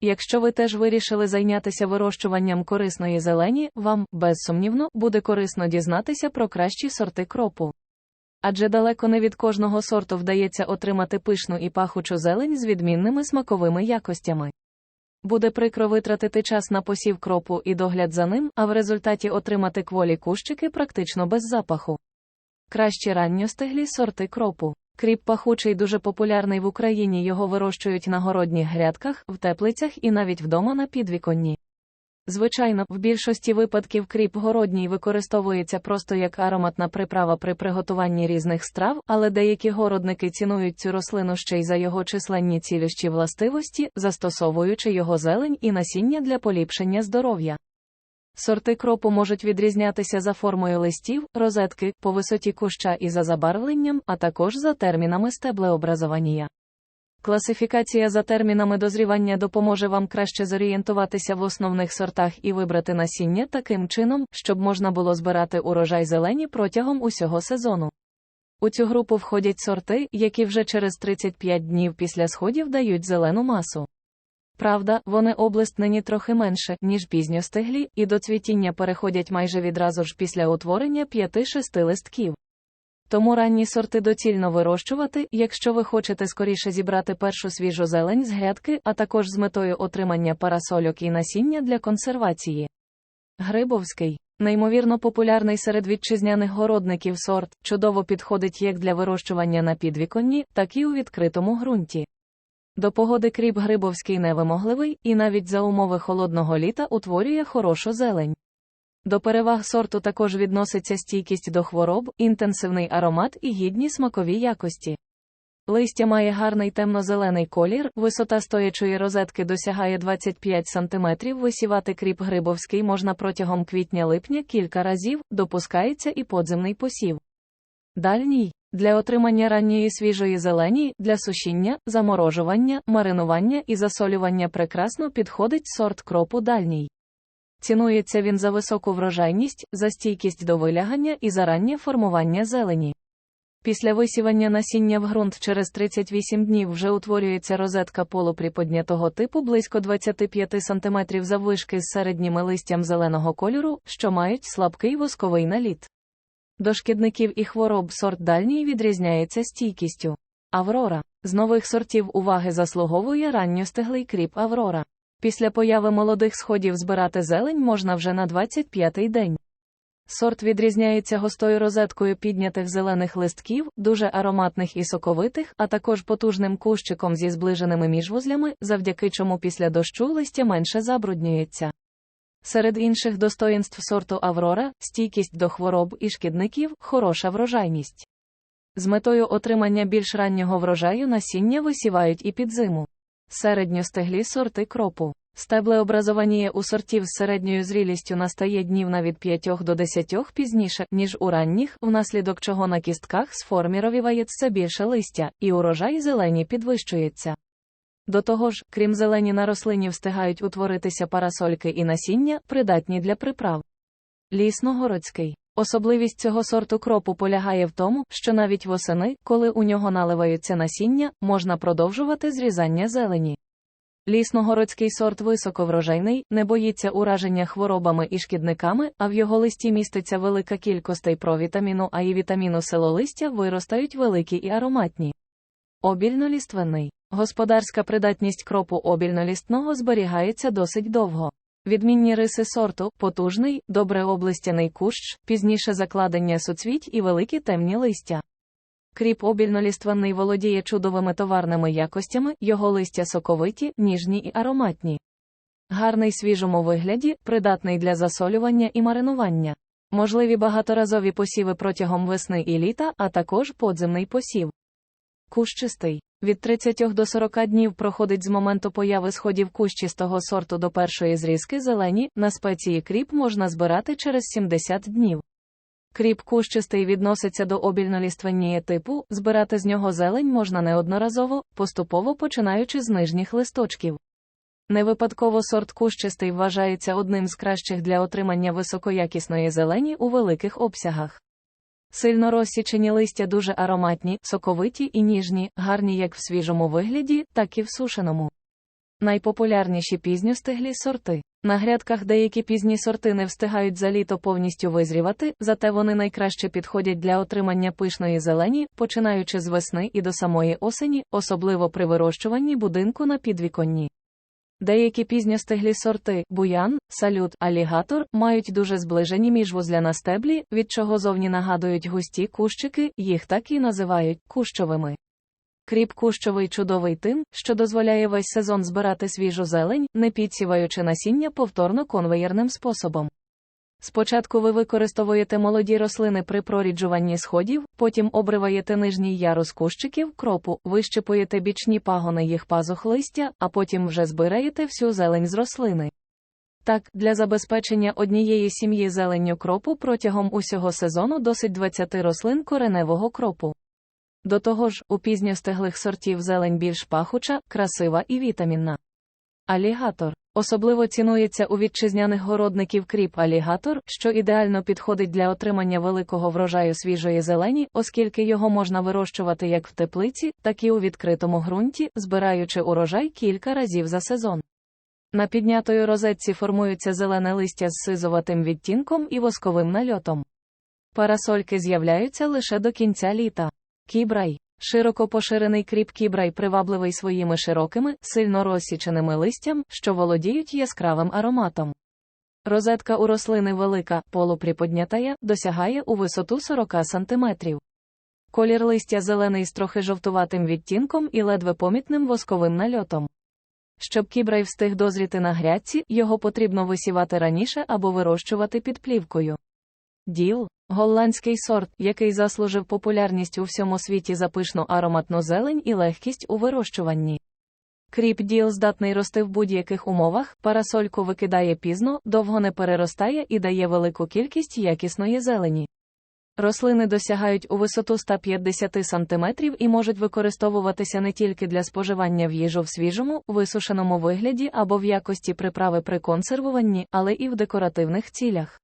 Якщо ви теж вирішили зайнятися вирощуванням корисної зелені, вам, безсумнівно, буде корисно дізнатися про кращі сорти кропу. Адже далеко не від кожного сорту вдається отримати пишну і пахучу зелень з відмінними смаковими якостями. Буде прикро витратити час на посів кропу і догляд за ним, а в результаті отримати кволі кущики практично без запаху. Кращі ранньостиглі сорти кропу. Кріп пахучий дуже популярний в Україні. Його вирощують на городніх грядках, в теплицях і навіть вдома на підвіконні. Звичайно, в більшості випадків кріп городній використовується просто як ароматна приправа при приготуванні різних страв, але деякі городники цінують цю рослину ще й за його численні цілющі властивості, застосовуючи його зелень і насіння для поліпшення здоров'я. Сорти кропу можуть відрізнятися за формою листів, розетки, по висоті куща і за забарвленням, а також за термінами стеблеобразування. Класифікація за термінами дозрівання допоможе вам краще зорієнтуватися в основних сортах і вибрати насіння таким чином, щоб можна було збирати урожай зелені протягом усього сезону. У цю групу входять сорти, які вже через 35 днів після сходів дають зелену масу. Правда, вони облиснені трохи менше, ніж пізньостиглі, і до цвітіння переходять майже відразу ж після утворення 5-6 листків. Тому ранні сорти доцільно вирощувати, якщо ви хочете скоріше зібрати першу свіжу зелень з грядки, а також з метою отримання парасольок і насіння для консервації. Грибовський. Неймовірно популярний серед вітчизняних городників сорт, чудово підходить як для вирощування на підвіконні, так і у відкритому ґрунті. До погоди кріп грибовський невимогливий і навіть за умови холодного літа утворює хорошу зелень. До переваг сорту також відноситься стійкість до хвороб, інтенсивний аромат і гідні смакові якості. Листя має гарний темно-зелений колір, висота стоячої розетки досягає 25 см. Висівати кріп грибовський можна протягом квітня-липня кілька разів, допускається і подземний посів. Дальній для отримання ранньої свіжої зелені, для сушіння, заморожування, маринування і засолювання прекрасно підходить сорт кропу дальній. Цінується він за високу врожайність, за стійкість до вилягання і за раннє формування зелені. Після висівання насіння в ґрунт через 38 днів вже утворюється розетка полуприподнятого типу близько 25 см заввишки з середніми листям зеленого кольору, що мають слабкий восковий наліт. До шкідників і хвороб сорт дальній відрізняється стійкістю. Аврора. З нових сортів уваги заслуговує ранньостиглий кріп Аврора. Після появи молодих сходів збирати зелень можна вже на 25-й день. Сорт відрізняється густою розеткою піднятих зелених листків, дуже ароматних і соковитих, а також потужним кущиком зі зближеними міжвузлями, завдяки чому після дощу листя менше забруднюється. Серед інших достоїнств сорту Аврора стійкість до хвороб і шкідників, хороша врожайність. З метою отримання більш раннього врожаю насіння висівають і під зиму. Середньостеглі сорти кропу. Стеблеобразування у сортів з середньою зрілістю настає днів на від 5 до 10 пізніше, ніж у ранніх, внаслідок чого на кістках сформіровівається більше листя, і урожай зелені підвищується. До того ж, крім зелені на рослині встигають утворитися парасольки і насіння, придатні для приправ. Лісногородський. Особливість цього сорту кропу полягає в тому, що навіть восени, коли у нього наливаються насіння, можна продовжувати зрізання зелені. Лісногородський сорт високоврожайний, не боїться ураження хворобами і шкідниками, а в його листі міститься велика кількостей провітаміну А і вітаміну селолистя виростають великі і ароматні. Обільноліственний. Господарська придатність кропу обільнолістного зберігається досить довго. Відмінні риси сорту, потужний, добре облистяний кущ, пізніше закладення суцвіть і великі темні листя. Кріп обільнолістваний володіє чудовими товарними якостями, його листя соковиті, ніжні і ароматні. Гарний свіжому вигляді, придатний для засолювання і маринування. Можливі багаторазові посіви протягом весни і літа, а також подземний посів. Кущистий. Від 30 до 40 днів проходить з моменту появи сходів кущистого сорту до першої зрізки зелені, на спеції кріп можна збирати через 70 днів. Кріп кущистий відноситься до обільнолістванії типу, збирати з нього зелень можна неодноразово, поступово починаючи з нижніх листочків. Невипадково сорт кущистий вважається одним з кращих для отримання високоякісної зелені у великих обсягах. Сильно розсічені листя дуже ароматні, соковиті і ніжні, гарні як в свіжому вигляді, так і в сушеному. Найпопулярніші пізньостиглі сорти. На грядках деякі пізні сорти не встигають за літо повністю визрівати, зате вони найкраще підходять для отримання пишної зелені, починаючи з весни і до самої осені, особливо при вирощуванні будинку на підвіконні. Деякі пізньостиглі сорти буян, салют, алігатор мають дуже зближені міжвузля на стеблі, від чого зовні нагадують густі кущики, їх так і називають кущовими. Кріп кущовий чудовий тим, що дозволяє весь сезон збирати свіжу зелень, не підсіваючи насіння повторно конвеєрним способом. Спочатку ви використовуєте молоді рослини при проріджуванні сходів, потім обриваєте нижній ярус кущиків, кропу, вищипуєте бічні пагони їх пазух листя, а потім вже збираєте всю зелень з рослини. Так, для забезпечення однієї сім'ї зеленню кропу протягом усього сезону досить 20 рослин кореневого кропу. До того ж, у пізньостеглих сортів зелень більш пахуча, красива і вітамінна. Алігатор. Особливо цінується у вітчизняних городників кріп алігатор, що ідеально підходить для отримання великого врожаю свіжої зелені, оскільки його можна вирощувати як в теплиці, так і у відкритому ґрунті, збираючи урожай кілька разів за сезон. На піднятої розетці формується зелене листя з сизоватим відтінком і восковим нальотом. Парасольки з'являються лише до кінця літа. Кібрай. Широко поширений кріп кібрай привабливий своїми широкими, сильно розсіченими листям, що володіють яскравим ароматом. Розетка у рослини велика, полуприподнятая, досягає у висоту 40 см. Колір листя зелений з трохи жовтуватим відтінком і ледве помітним восковим нальотом. Щоб кібрай встиг дозріти на грядці, його потрібно висівати раніше або вирощувати під плівкою. Діл голландський сорт, який заслужив популярність у всьому світі за пишну ароматну зелень і легкість у вирощуванні. Кріп діл здатний рости в будь-яких умовах, парасольку викидає пізно, довго не переростає і дає велику кількість якісної зелені. Рослини досягають у висоту 150 см і можуть використовуватися не тільки для споживання в їжу в свіжому, висушеному вигляді або в якості приправи при консервуванні, але і в декоративних цілях.